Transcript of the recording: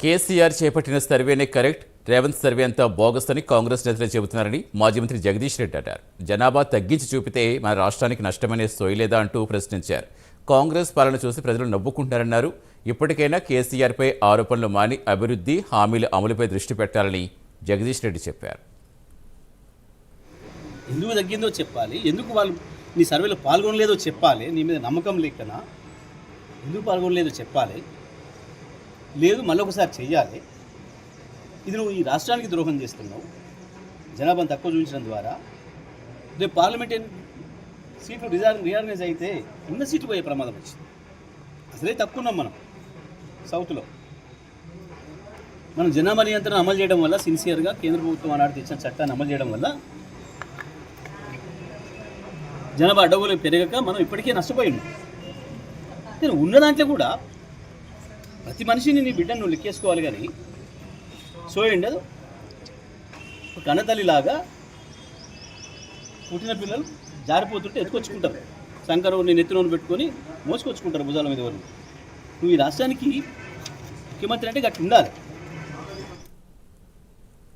కేసీఆర్ చేపట్టిన సర్వేనే correct Revanth survey అంతా బోగస్ అని కాంగ్రెస్ నేతలు చెబుతున్నారని మాజీ మంత్రి జగదీష్ రెడ్డి అన్నారు జనాభా తగ్గించి చూపితే మన రాష్ట్రానికి నష్టమనే సోయలేదా అంటూ ప్రశ్నించారు. కాంగ్రెస్ పాలన చూసి ప్రజలు నవ్వుకుంటారన్నారు ఇప్పటికైనా కేసీఆర్పై ఆరోపణలు మాని అభివృద్ధి హామీల అమలుపై దృష్టి పెట్టాలని జగదీష్ రెడ్డి చెప్పారు. ఎందుకు తగ్గిందో చెప్పాలి. ఎందుకు వాళ్ళు నీ సర్వేలో పాల్గొనలేదో చెప్పాలి. నీ మీద నమ్మకం లేకనా? ఎందుకు పాల్గొనలేదో చెప్పాలి. లేదు మళ్ళొకసారి చెయ్యాలి. ఇది నువ్వు ఈ రాష్ట్రానికి ద్రోహం చేస్తున్నావు. జనాభాను తక్కువ చూపించడం ద్వారా. రేపు పార్లమెంట్ సీట్లు రిజార్ రీఆర్గనైజ్ అయితే ఉన్న సీట్లు పోయే ప్రమాదం వచ్చింది. అసలే తక్కువ ఉన్నాం మనం సౌత్లో. మనం జనాభా నియంత్రణ అమలు చేయడం వల్ల సిన్సియర్గా కేంద్ర ప్రభుత్వం ఆనాడు తెచ్చిన చట్టాన్ని అమలు చేయడం వల్ల జనాభా అడ్డగోలు పెరగక మనం ఇప్పటికే నష్టపోయి ఉన్నాం. నేను ఉన్న దాంట్లో కూడా ప్రతి మనిషిని నీ బిడ్డను నువ్వు లెక్కేసుకోవాలి కానీ సో అది కన్నతల్లిలాగా పుట్టిన పిల్లలు జారిపోతుంటే ఎత్తుకొచ్చుకుంటారు. శంకరు నేను ఎత్తులోని పెట్టుకొని మోసుకొచ్చుకుంటారు భుజాల మీద వరకు నువ్వు ఈ రాష్ట్రానికి ముఖ్యమంత్రి అంటే గట్టి ఉండాలి.